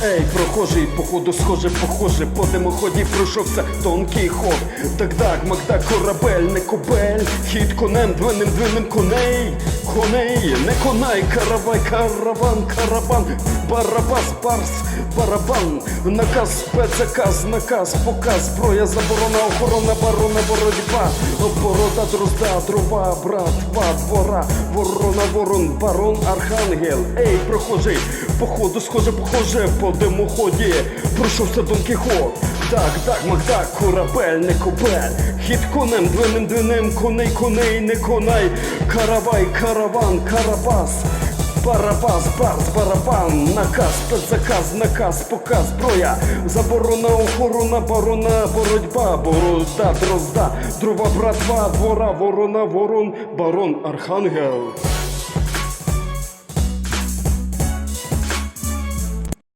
Ей, прохожий, походу, схоже, похоже, по димоході пройшовся тонкий ход. Так-так, Макдак, корабель, не кобель, хід конем, двинем, двинем коней, коней, не конай, каравай, караван, карабан, барабас, барс, барабан, наказ, спецзаказ, наказ, показ, зброя, заборона, охорона, барона, боротьба, борода, дрозда, дрова, братва, двора, ворона, ворон, барон, архангел. Ей, прохожий, походу, схоже, похоже, по димоході, пройшовся Дон Кіхот. Так, так, макдак, корабель, не кобель, хід конем, двинем, двинем, коней, коней, не конай, каравай, караван, карабас. Барабас, барс, барабан, наказ, спецзаказ, наказ, показ, зброя, заборона, охорона, барона, боротьба, борода, дрозда, дрова, братва, двора, ворона, ворон, барон, архангел.